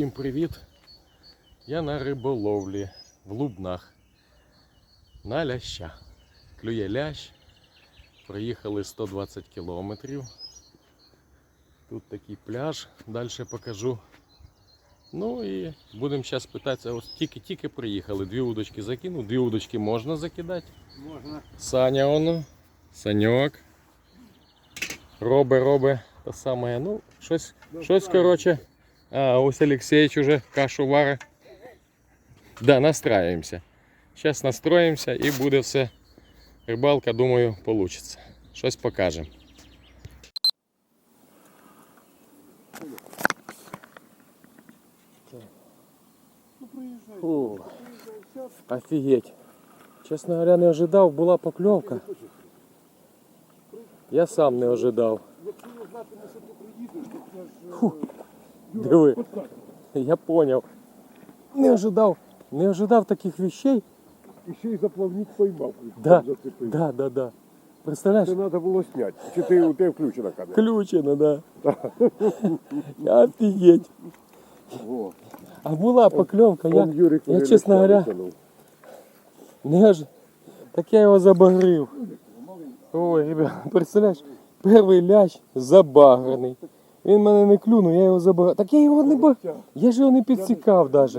Всім привіт! Я на риболовлі в Лубнах. На ляща. Клює лящ. Проїхали 120 кілометрів. Тут такий пляж, далі покажу. Ну і будемо зараз питатися, ось тільки-тільки приїхали. Дві удочки закинув, дві удочки можна закидати. Можна. Саня воно, Саньок. Робе, робе, те саме. Ну, щось, щось коротше. А, ось Олексійович уже кашу варе. Да, настраиваемся. Зараз настроїмося і буде все. Рибалка, думаю, получится. Щось покажемо. Ну приїжджай. Фу. Приїжджай, зараз. Офігеть. Чесно говоря, не ожидав, була покльовка. Я сам не ожидав. Якщо я знатиму, що ти приїдеш, то це ж... е, Фу. Юра, Диви. подкат. Я поняв. Не ожидав, не ожидав таких вещей. І ще й заплавник поймав. Да, Зацепив. да, да, да. Представляєш? Це треба було зняти. Чи ти у тебе включена камера? Включено, да. Офігеть. О, А була покльовка, я, он Юрик я уже чесно ляща говоря, витягнув. не ож... так я його забагрив. Ой, ребят, представляєш, перший лящ забагрений. Він мене не клюнув, я його забагрив. Так я його не ба... Я ж його не підсікав навіть.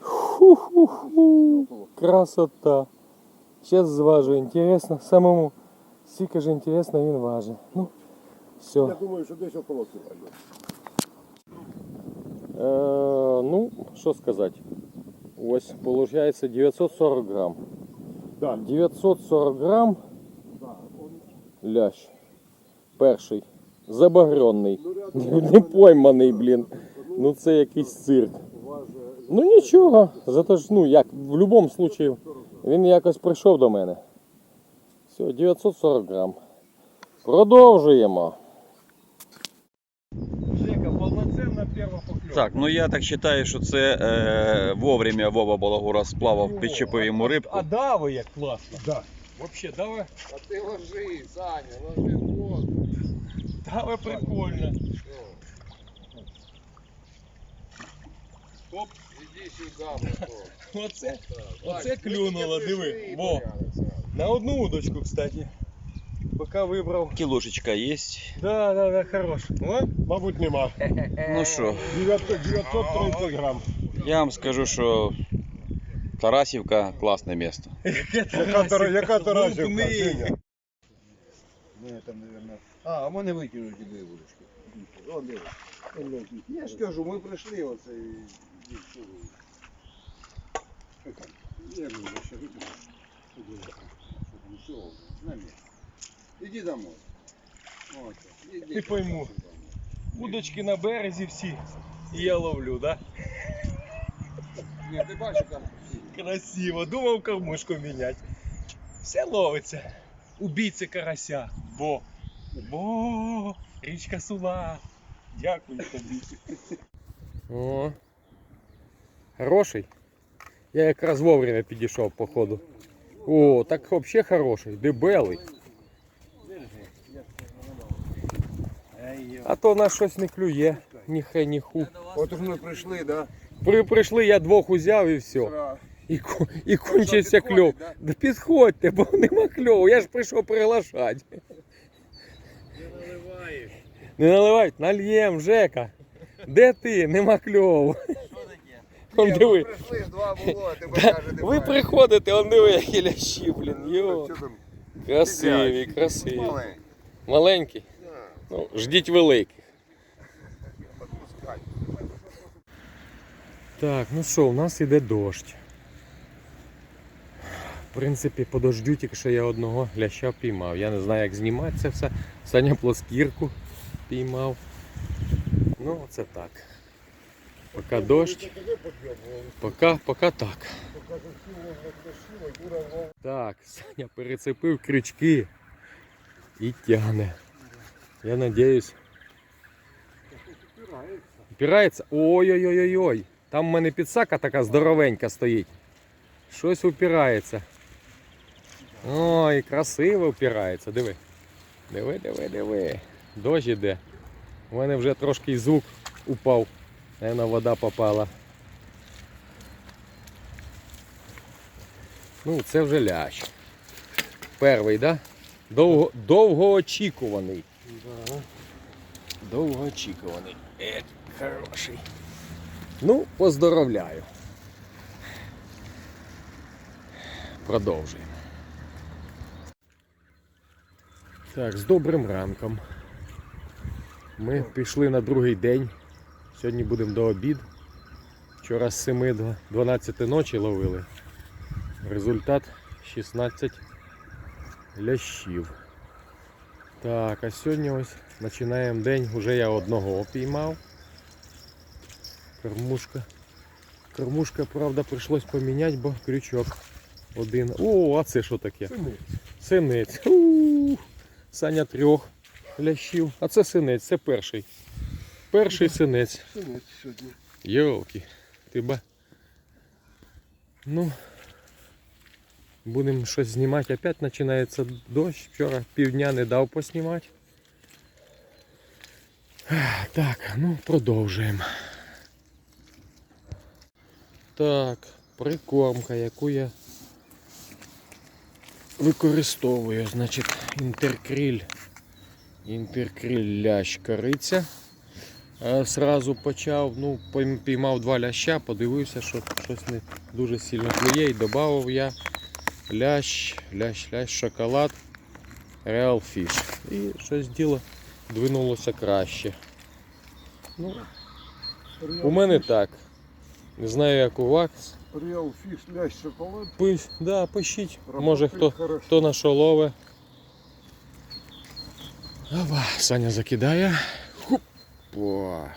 Ху-ху-ху. Красота. Зараз зважу, інтересно. Самому стільки ж інтересно він важить. Ну, все. Я думаю, що десь около кіла. Е, ну, що сказати. Ось, виходить 940 грам. Да. 940 грам. Лящ. Перший. Забагренний. ну, Не пойманий, блін. Ну це якийсь цирк. Ну нічого. Зато ж, ну як, в будь-якому випадку він якось прийшов до мене. Все, 940 грам. Продовжуємо. Жека, повноцінна перша покльовка. Так, ну я так вважаю, що це е, вовремя Вова Балагура сплавав, підчепив йому рибку. А дави як класно. Да. Вообще, дави, А ти ложи, Саня, ложи в воду. дави прикольно. Оп, Іди сюди, мотор. оце, оце клюнуло, диви. Во. На одну удочку, кстати. Пока вибрав. Кілошечка є. Да, да, да, хорош. О, Мабуть, нема. Ну що, 900, 930 грам. я вам скажу, що Тарасівка класне місто. Яка, тара- яка Тарасівка, Лубни. Женя? Ну, я там, наверное... А, а мене викинуть дві вудочки. О, диви. Я ж кажу, ми прийшли оце і... і все. Що там? Я говорю, ще викину. Все, на місце. Іди домой. От, іди Ти пойму. домой. Удочки на березі всі. І я ловлю, да? Ні, ти бачиш там. Красиво. Думав кормушку міняти. Все ловиться. Убійці карася. Бо. Бо. Річка Сула. Дякую тобі. О. Хороший. Я якраз вовремя підійшов по ходу. О, так взагалі хороший, дебелий. А то на щось не клює, ні хе, ні ху. От ми прийшли, да? При, прийшли, я двох узяв і все. І, ко- і кончився кльов. да? Да підходьте, бо нема кльову. Я ж прийшов приглашати. Не наливай, нальєм, Жека. Де ти? Нема кльову. Он Ні, диви. прийшли, два було, а тебе каже, Ви немає. приходите, он диви, які лящі, блін. Йо. Що там? Красиві, красиві. Маленький. Маленькі. Ну, ждіть великих. Так, ну що, у нас іде дощ. В принципі, по дождю тільки що я одного ляща піймав. Я не знаю, як знімати це все. Саня плоскірку піймав. Ну, це так. Поки дощ, поки, поки так. Так, Саня перецепив крючки і тягне. Я надіюсь. Упирається? Ой-ой-ой-ой. Там в мене підсака така здоровенька стоїть. Щось упирається. Ой, красиво впирається. Диви. Диви, диви, диви. Дощ іде. У мене вже трошки звук упав. Наверное, вода попала. Ну, це вже лящ. Перший, да? Довго, довгоочікуваний. Довгоочікуваний. Е, хороший. Ну, поздоровляю. Продовжуємо. Так, з добрим ранком. Ми пішли на другий день. Сьогодні будемо до обід. Вчора з 7 до 12 ночі ловили. Результат 16 лящів. Так, а сьогодні ось починаємо день. Уже я одного опіймав. Кормушка. Кормушка, правда, прийшлось поміняти, бо крючок один. О, а це що таке? Синець. У, Саня трьох лящів. А це синець, це перший. Перший синець. Синець сьогодні. Йолки. Ти ба. Ну. Будемо щось знімати. Опять починається дощ. Вчора півдня не дав поснімати. Так, ну продовжуємо. Так, прикормка, яку я використовую. Значить, інтеркриль. Інтеркриль лящ кориця. Е, Сразу почав, ну, піймав два ляща, подивився, що щось не дуже сильно клює і додав я лящ, лящ, лящ, шоколад, Real Fish. І щось діло двинулося краще. Ну, у мене так. Не знаю, як у вас. Реал фіш, лящ, шоколад. Пиш, да, пишіть. Работает Може хто, хто на що. Ава, Саня закидає. Хупа.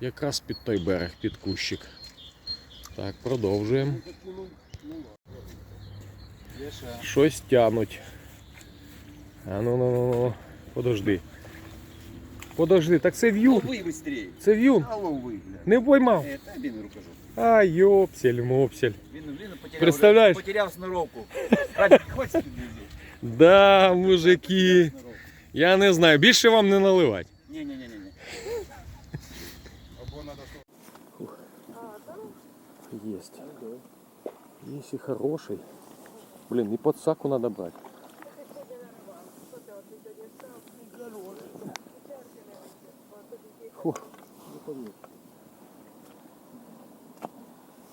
Якраз під той берег, під кущик. Так, продовжуємо. Щось тянуть. А ну ну ну ну. Подожди. Подожди, так це в'юн. Це в'юн. Не поймав. Е, Та. А, йопсель, мопсель. Представляєш? потеряв сноровку. Радік, хоч. Да, мужики. Я не знаю, більше вам не наливати. Ні-ні-ні. Есть. Есть и хороший. Блин, и подсаку надо брать. Фу.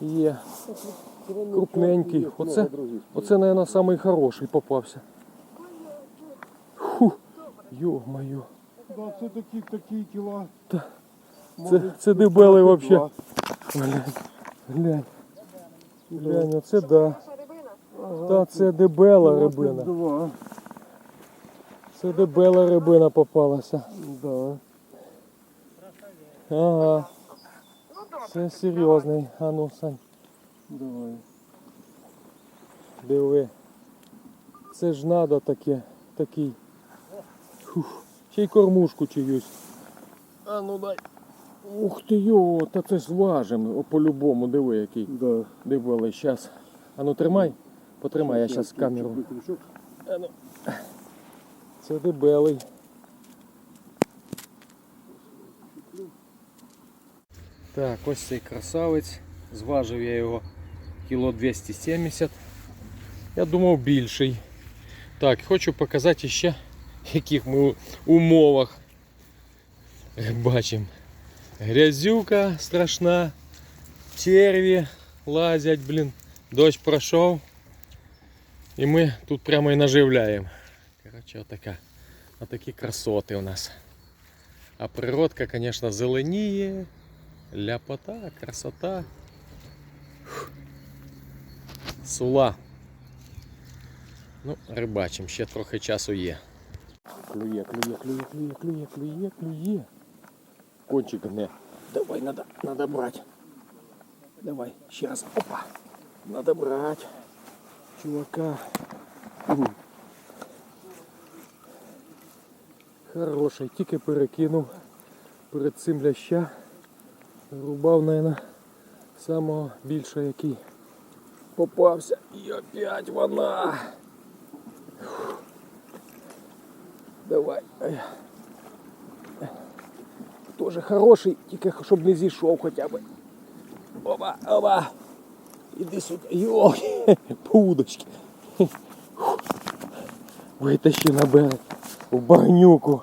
Є. Крупненький. Оце, оце, наверное, самий хороший попався. Йо-моє. Да, це такі, такі тіла. Це, це дебелий вообще. Глянь, глянь. Глянь, оце да. Та це дебела рибина. Це дебела рибина попалася. Да. Ага. Це серйозний. А ну, Сань, Давай. диви. Це ж надо таке, такий. Фух. Ще й кормушку чиюсь. А ну дай. Ух ти йо, та це ж зважимо. О, по-любому, диви який. Да. Дебелий. Щас. А ну тримай. Потримай, я зараз камеру. А ну. Це дебелий. Так, ось цей красавець. Зважив я його кіло 270. Я думав більший. Так, хочу показати ще, яких ми умовах бачимо. Грязюка страшна, черві лазять, блін. Дощ пройшов. І ми тут прямо і наживляємо. Коротше, отака. Отакі красоти у нас. А природка, звісно, зеленіє. Ляпота, красота. Фух. Сула. Ну, рибачимо, ще трохи часу є. Клює, клює, клює, клює, клює, клює, клює. Кончик гне. Давай, надо, надо брать. Давай, ще. Опа. Надо брать. Чувака. Хороший, тільки перекинув перед цим ляща. Рубав, наверное, самого більшого, який попався. І опять вона. Фух. Давай. Ай. Тоже хороший, тільки щоб не зійшов хоча б. Оба. Іди сюди. Йо, по удочці. Витащи на берег. В багнюку.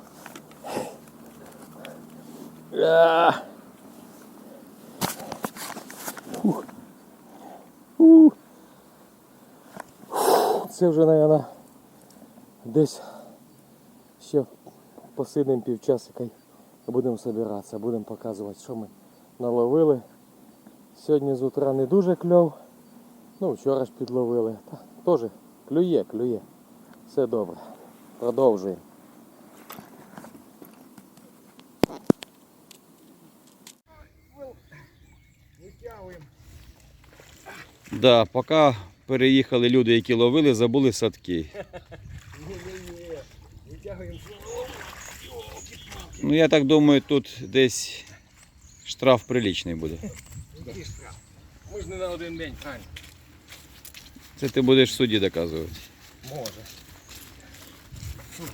Це вже, мабуть, десь ще посидимо півчасика і будемо збиратися, будемо показувати, що ми наловили. Сьогодні з утра не дуже кльов. Ну, вчора ж підловили. Та, теж клює, клює. Все добре. Продовжуємо. Да, поки переїхали люди, які ловили, забули садки. Ну я так думаю, тут десь штраф приличний буде. Не на один день, Франь. Це ти будеш в суді доказувати. Може. Не.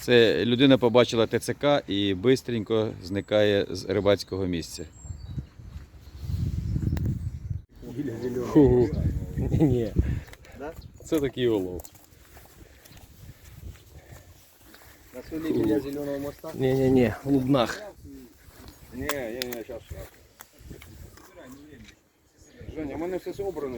Це людина побачила ТЦК і швидко зникає з рибацького місця. Фу. Ні. Да? Це такий улов. На селі біля зеленого моста? Ні-ні-ні, в лубнах. Ні, ні, ні, зараз. Женя, у мене все зобрано.